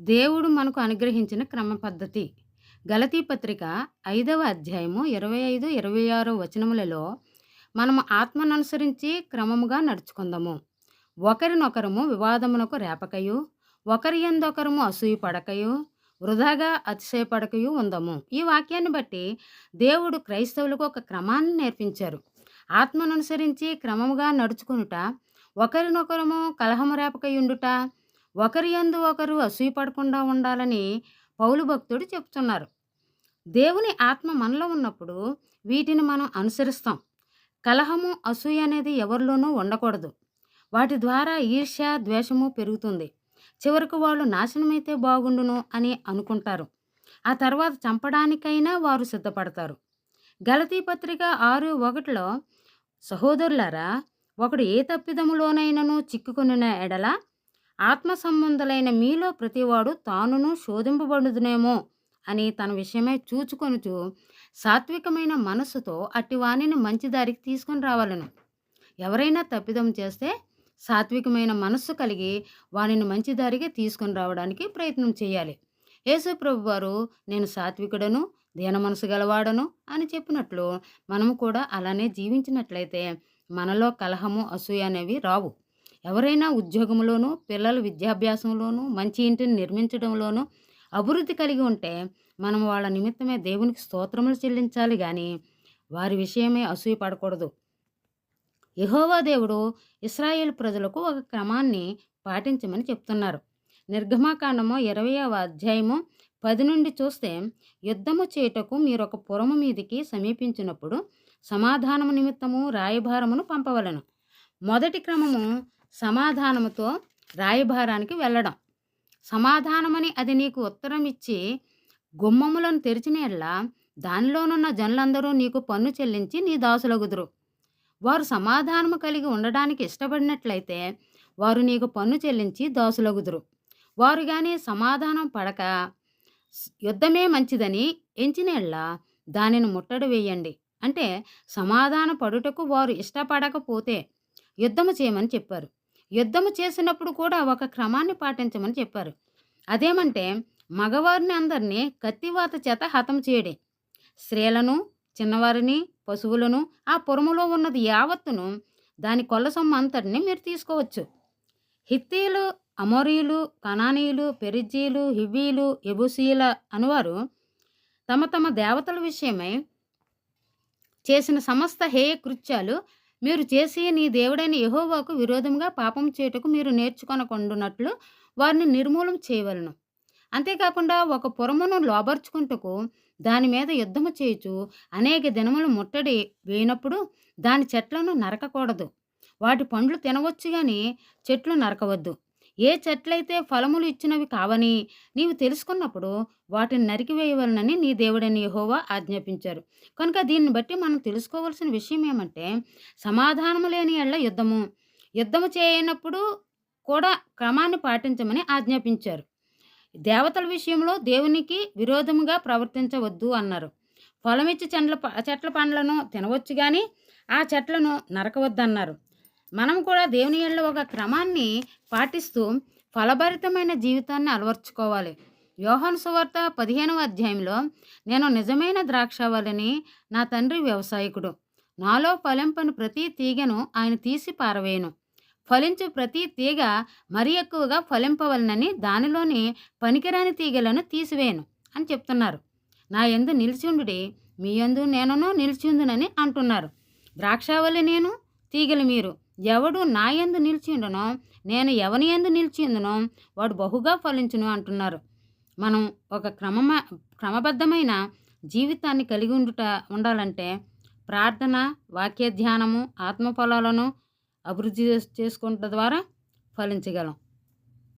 దేవుడు మనకు అనుగ్రహించిన క్రమ పద్ధతి. గలతీ పత్రిక ఐదవ అధ్యాయము ఇరవై ఐదు ఇరవై ఆరు వచనములలో మనము ఆత్మను అనుసరించి క్రమముగా నడుచుకుందాము. ఒకరినొకరము వివాదమునకు రేపకయు ఒకరి ఎందొకరము అసూయ పడకయు వృధాగా అతిశయపడకయు ఉందము. ఈ వాక్యాన్ని బట్టి దేవుడు క్రైస్తవులకు ఒక క్రమాన్ని నేర్పించారు. ఆత్మను అనుసరించి క్రమముగా నడుచుకునుట ఒకరినొకరము కలహము రేపకయుండుట ఒకరి యందు ఒకరు అసూయపడకుండా ఉండాలని పౌలు భక్తుడు చెప్తున్నారు. దేవుని ఆత్మ మనలో ఉన్నప్పుడు వీటిని మనం అనుసరిస్తాం. కలహము అసూయ అనేది ఎవరిలోనూ ఉండకూడదు. వాటి ద్వారా ఈర్ష్య ద్వేషము పెరుగుతుంది. చివరకు వాళ్ళు నాశనమైతే బాగుండును అని అనుకుంటారు. ఆ తర్వాత చంపడానికైనా వారు సిద్ధపడతారు. గలతీ పత్రిక ఆరు ఒకటిలో సహోదరులారా ఒకడు ఏ తప్పిదములోనైనను చిక్కుకొనిన ఎడల ఆత్మ సంబంధులైన మీలో ప్రతివాడు తానును శోధింపబడుదునేమో అని తన విషయమే చూచుకొనుచు సాత్వికమైన మనస్సుతో అట్టి వాణిని మంచి దారికి తీసుకొని రావాలను. ఎవరైనా తప్పిదం చేస్తే సాత్వికమైన మనస్సు కలిగి వానిని మంచి దారికి తీసుకొని రావడానికి ప్రయత్నం చేయాలి. యేసు ప్రభు వారు నేను సాత్వికుడను దీన మనసు గలవాడను అని చెప్పినట్లు మనము కూడా అలానే జీవించినట్లయితే మనలో కలహము అసూయ అనేవి రావు. ఎవరైనా ఉద్యోగంలోనూ పిల్లల విద్యాభ్యాసంలోనూ మంచి ఇంటిని నిర్మించడంలోనూ అభివృద్ధి కలిగి ఉంటే మనం వాళ్ళ నిమిత్తమే దేవునికి స్తోత్రములు చెల్లించాలి కానీ వారి విషయమే అసూయ పడకూడదు. యహోవా దేవుడు ఇస్రాయేల్ ప్రజలకు ఒక క్రమాన్ని పాటించమని చెప్తున్నారు. నిర్గమాకాండము ఇరవయవ అధ్యాయము పది నుండి చూస్తే యుద్ధము చేయుటకు మీరు ఒక పురము మీదికి సమీపించినప్పుడు సమాధానము నిమిత్తము రాయభారమును పంపవలను. మొదటి క్రమము సమాధానముతో రాయభారానికి వెళ్ళడం. సమాధానమని అది నీకు ఉత్తరం ఇచ్చి గుమ్మములను తెరిచిన దానిలోనున్న జనులందరూ నీకు పన్ను చెల్లించి నీ దాసులగుదురు. వారు సమాధానము కలిగి ఉండడానికి ఇష్టపడినట్లయితే వారు నీకు పన్ను చెల్లించి దాసులగుదురు. వారు కానీ సమాధానం పడక యుద్ధమే మంచిదని ఎంచినేళ్ళ దానిని ముట్టడి వేయండి. అంటే సమాధాన పడుటకు వారు ఇష్టపడకపోతే యుద్ధము చేయమని చెప్పారు. యుద్ధము చేసినప్పుడు కూడా ఒక క్రమాన్ని పాటించమని చెప్పారు. అదేమంటే మగవారిని అందరినీ కత్తివాత చేత హతం చేయడే. స్త్రీలను చిన్నవారిని పశువులను ఆ పురములో ఉన్నది యావత్తును దాని కొల్ల సొమ్ము అంతటిని మీరు తీసుకోవచ్చు. హిత్తీలు అమోరీలు కనానీయులు పెరిజీలు హివీలు ఎబుసీల అనువారు తమ తమ దేవతల విషయమై చేసిన సమస్త హేయ కృత్యాలు మీరు చేసి నీ దేవుడైన యహోవాకు విరోధంగా పాపం చేయుటకు మీరు నేర్చుకొనకుండునట్లు వారిని నిర్మూలం చేయవలను. అంతేకాకుండా ఒక పురమును లోబర్చుకుంటకు దాని మీద యుద్ధము చేయుచు అనేక దినములు ముట్టడి వేయినప్పుడు దాని చెట్లను నరకకూడదు. వాటి పండ్లు తినవచ్చు కానీ చెట్లు నరకవద్దు. ఏ చెట్లయితే ఫలములు ఇచ్చినవి కావని నీవు తెలుసుకున్నప్పుడు వాటిని నరికివేయవలనని నీ దేవుడని యహోవా ఆజ్ఞాపించారు. కనుక దీన్ని బట్టి మనం తెలుసుకోవాల్సిన విషయం ఏమంటే సమాధానము లేని ఎళ్ళ యుద్ధము. యుద్ధము చేయనప్పుడు కూడా క్రమాన్ని పాటించమని ఆజ్ఞాపించారు. దేవతల విషయంలో దేవునికి విరోధముగా ప్రవర్తించవద్దు అన్నారు. ఫలమిచ్చి చెట్ల చెట్ల పండ్లను తినవచ్చు కానీ ఆ చెట్లను నరకవద్దన్నారు. మనం కూడా దేవుని ఏళ్ళ ఒక క్రమాన్ని పాటిస్తూ ఫలభరితమైన జీవితాన్ని అలవర్చుకోవాలి. యోహన్ సువార్త పదిహేనవ అధ్యాయంలో నేను నిజమైన ద్రాక్షవల్లిని నా తండ్రి వ్యవసాయకుడు. నాలో ఫలింపని ప్రతి తీగను ఆయన తీసి పారవేయను. ఫలించు ప్రతి తీగ మరి ఎక్కువగా ఫలింపవలనని దానిలోని పనికిరాని తీగలను తీసివేయను అని చెప్తున్నారు. నా ఎందు నిలిచిండుడి మీ ఎందు నేనును నిలిచిందునని అంటున్నారు. ద్రాక్షావళి నేను తీగలు మీరు. ఎవడు నా ఎందు నిలిచిండనో నేను ఎవని ఎందు నిలిచిందనో వాడు బహుగా ఫలించును అంటున్నారు. మనం ఒక క్రమ క్రమబద్ధమైన జీవితాన్ని కలిగి ఉండుట ఉండాలంటే ప్రార్థన వాక్య ధ్యానము ఆత్మఫలాలను అభివృద్ధి చేసుకుంట ద్వారా ఫలించగలం.